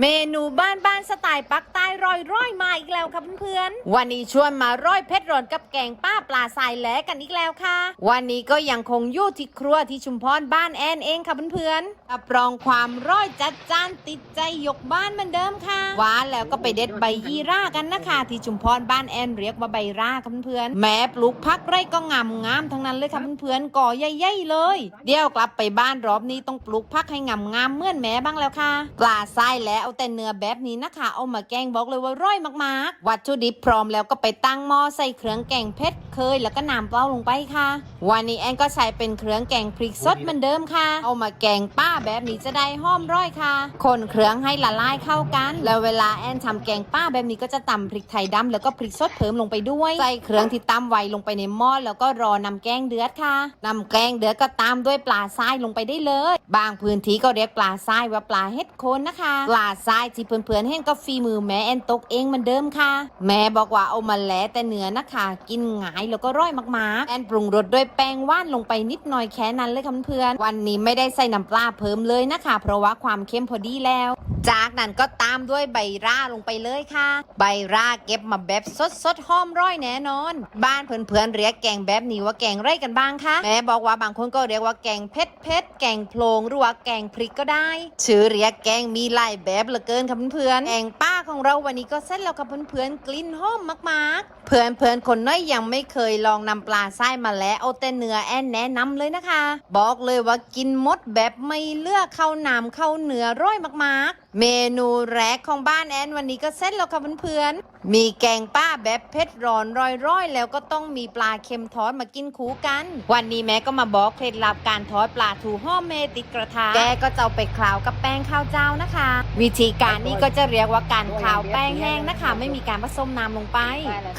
เมนูบ้านบ้านสไตล์ปักใต้ร่อยร่อยมาอีกแล้วค่ะเพื่อนๆ วันนี้ชวนมาร่อยเพชรร้อนกับแกงป้าปลาสายแหลกันอีกแล้วค่ะ วันนี้ก็ยังคงอยู่ที่ครัวที่ชุมพรบ้านแอนเองค่ะเพื่อนๆรับรองความร่อยจัดจ้านติดใจยกบ้านเหมือนเดิมค่ะหวาแล้วก็ไปเด็ดใบยี่รากันนะคะที่ชุมพรบ้านแอนเรียกว่าใบราค่ะเพื่อนๆแม้ปลูกพักไร่ก็งามงามทั้งนั้นเลยค่ะเพื่อนๆก่อใหญ่ๆเลย เดี๋ยวกลับไปบ้านรอบนี้ต้องปลูกพักให้งามงามเหมื่อนแม่บ้างแล้วค่ะปลาทรายแล้เอาแต่เนื้อแบบนี้นะคะ เอามาแกงบอกเลยว่าร่อยมากๆ วัตถุดิบพร้อมแล้วก็ไปตั้งหม้อใส่เครื่องแกงเผ็ดเคย แล้วก็น้ำเปล่าลงไปค่ะ วันนี้แอนก็ใช้เป็นเครื่องแกงพริกสดเหมือนเดิมค่ะ เอามาแกงป้าแบบนี้จะได้หอมร่อยค่ะ คนเครื่องให้ละลายเข้ากัน แล้วเวลาแอนทำแกงป้าแบบนี้ก็จะตำพริกไทยดำแล้วก็พริกสดเพิ่มลงไปด้วย ใส่เครื่องที่ตำไว้ลงไปในหม้อแล้วก็รอนำแกงเดือดค่ะนำแกงเดือดก็ตามด้วยปลาทรายลงไปได้เลย บางพื้นที่ก็เรียกปลาทรายว่าปลาเฮ็ดโคนนะคะ ปลาทรายที่เพื่อนๆเห็นก็ฝีมือแม่แอนตกเองมันเดิมค่ะ แม่บอกว่าเอามาแล้แต่เนื้อนะคะ กินหงายแล้วก็ร่อยมากๆแอนปรุงรสด้วยแป้งว่านลงไปนิดหน่อยแค่นั้นเลยค่ะเพื่อนๆวันนี้ไม่ได้ใส่น้ำปลาเพิ่มเลยนะคะ เพราะว่าความเข้มพอดีแล้ว จากนั้นก็ตามด้วยใบร่าลงไปเลยค่ะ ใบร่าเก็บมาแบบสดสดๆหอมร่อยแน่นอน บ้านเพื่อนๆเรียกแกงแบบนี้ว่าแกงไรกันบ้างคะแม่บอกว่าบางคนก็เรียกว่าแกงเผ็ดเผ็ดๆแกงโพลงหรือว่าแกงพริกก็ได้ ชื่อเรียกแกงมีหลายแบบเหลือเกินค่ะเพื่อนๆแกงป้าของเราวันนี้ก็เสร็จแล้วค่ะเพื่อนๆกลิ่นหอมมากๆเพื่อนๆคนน้อยยังไม่เคยลองนำปลาไส้มาแล้วเอาแต่เนื้อแอนแนะนำเลยนะคะ บอกเลยว่ากินมดแบบไม่เลือกเข้าน้ำเข้าเนื้อร่อยมากๆ เมนูแรกของบ้านแอนวันนี้ก็เสร็จแล้วค่ะเพื่อนๆ มีแกงป้าแบบเผ็ดร้อนร่อยๆ แล้วก็ต้องมีปลาเค็มทอดมากินคู่กัน วันนี้แม่ก็มาบอกเคล็ดลับการทอดปลาทูห่อเมติดกระทะแกก็จะไปคลาวกับแป้งข้าวเจ้านะคะ วิธีการนี้ก็จะเรียกว่าการคลาวแป้งแห้งนะคะ ไม่มีการผสมน้ำลงไป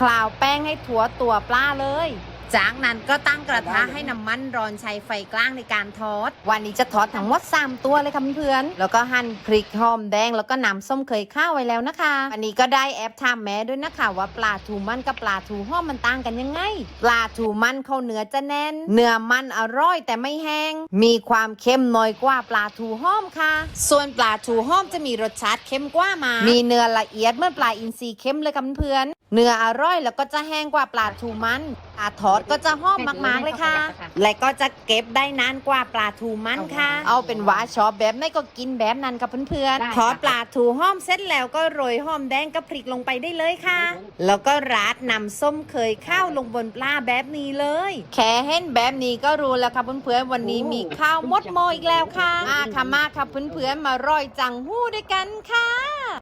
คลาวแป้งให้ถั่วตัวปลาเลย จากนั้นก็ตั้งกระทะให้น้ำมันร้อนใช้ไฟกลางในการทอด วันนี้จะทอดทั้งหมด 3 ตัวเลยค่ะเพื่อนๆแล้วก็หั่นพริกหอมแดงแล้วก็น้ำส้มเคยข้าวไว้แล้วนะคะ อันนี้ก็ได้แอบถามแม่ด้วยนะคะว่าปลาทูมันกับปลาทูหอมมันต่างกันยังไง ปลาทูมันเข้าเนื้อจะแน่น เนื้อมันอร่อยแต่ไม่แห้ง มีความเค็มน้อยกว่าปลาทูหอมค่ะ ส่วนปลาทูหอมจะมีรสชาติเค็มกว่ามา มีเนื้อละเอียดเหมื่อนปลาอินทรีเค็มเลยค่ะเพื่อนๆเนื้ออร่อยแล้วก็จะแห้งกว่าปลาทูมันปลาทอดก็จะหอมมากๆเลยค่ะ และก็จะเก็บได้นานกว่าปลาทูมันค่ะ เอาเป็นว่าชอบแบบไหนก็กินแบบนั้นกับเพื่อนได้ๆทอดปลาทูหอมเสร็จแล้วก็โรยหอมแดงกับพริกลงไปได้เลยค่ะ แล้วก็ราดน้ำส้มเคยข้าวลงบนปลาแบบนี้เลย แค่เห็นแบบนี้ก็รู้แล้วค่ะเพื่อนๆวันนี้มีข้าวมดโมออีกแล้วค่ะ มาค่ะมาค่ะเพื่อนๆมาร่อยจังหู้ด้วยกันค่ะ